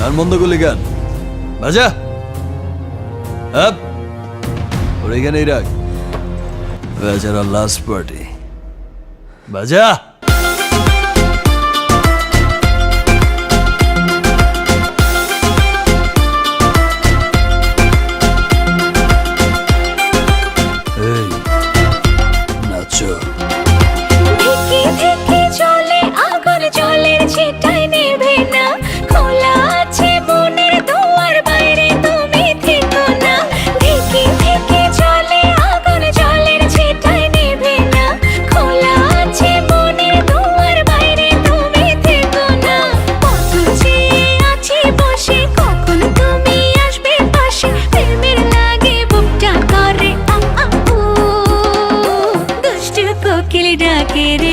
গান বন্ধ করলি গান বাজা। আপ। ওর এখানেই রাখ। লাস্ট পার্টি বাজা। ডাকের